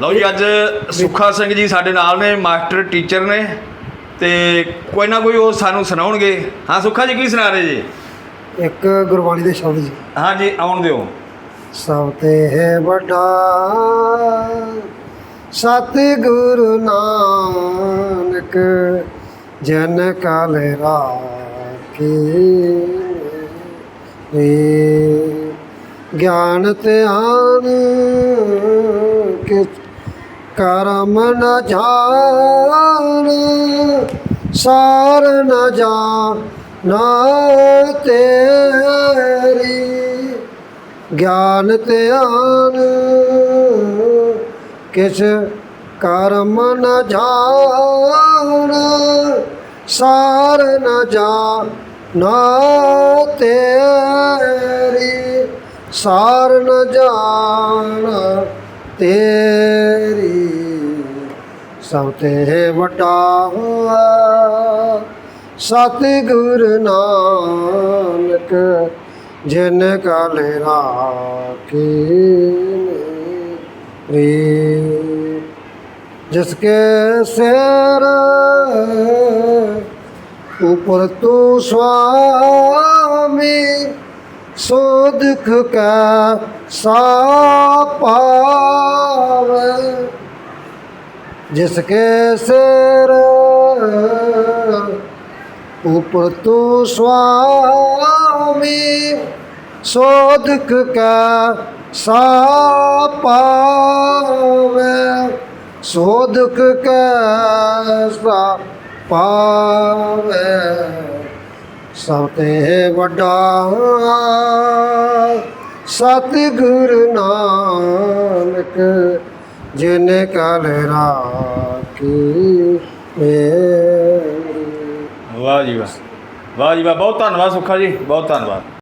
ਲਓ ਜੀ ਅੱਜ ਸੁੱਖਾ ਸਿੰਘ ਜੀ ਸਾਡੇ ਨਾਲ ਨੇ ਮਾਸਟਰ ਟੀਚਰ ਨੇ ਤੇ ਕੋਈ ਨਾ ਕੋਈ ਉਹ ਸਾਨੂੰ ਸੁਣਾਉਣਗੇ। ਹਾਂ ਸੁੱਖਾ ਜੀ ਕੀ ਸੁਣਾ ਰਹੇ ਜੀ? ਇੱਕ ਗੁਰਬਾਣੀ ਦੇ ਸ਼ਬਦ ਜੀ। ਹਾਂ ਜੀ ਆਉਣ ਦਿਓ। ਸਭ ਤੇ ਹੈ ਵੱਡਾ ਸਤਿਗੁਰੂ ਨਾਨਕ ਜਨ ਕਾਲ ਰਾਖੀ ਰੇ ਗਿਆਨ ਧਿਆਨ ਕਿਸ ਕਰਮ ਨ ਜਾਣ, ਸਾਰ ਨ ਜਾਣ ਤੇਰੀ। ਗਿਆਨ ਧਿਆਨ, ਕਿਸ ਕਰਮ ਨ ਜਾਣ, ਸਾਰ ਨ ਜਾਣ ਤੇਰੀ। ਸਾਰ ਨ ਜਾਣ ਤੇਰੀ। ਸਭ ਤੇ ਵੱਡਾ ਹੁਆ ਸਤਿਗੁਰ ਨਾਨਕ, ਜਿਨ ਕਲ ਰਾਖੀ ਰੇ ਜਿਸਕੇ ਸਿਰ ਉਪਰ ਤੂੰ ਸੁਆਮੀ ਸੋ ਦੁਖ ਕਾ ਸਾ ਜਿਸ ਕੇ ਸਿਰ ਉਪਰ ਤੂੰ ਸੁਆਮੀ, ਸੋਧਕ ਕਾ ਸਾਪਾਵੇ ਸੋਧਕ ਕਾ ਸਾਪਾਵੇ ਸਭ ਤੇ ਵੱਡਾ ਸਤਿਗੁਰ ਨਾਨਕ ਜਿਨ ਕਲ ਰਾਖੀ ਮੇਰੀ। ਵਾਹ ਜੀ ਵਾਹ। ਵਾਹ ਜੀ ਵਾਹ। ਬਹੁਤ ਧੰਨਵਾਦ ਸੁੱਖਾ ਜੀ। ਬਹੁਤ ਧੰਨਵਾਦ।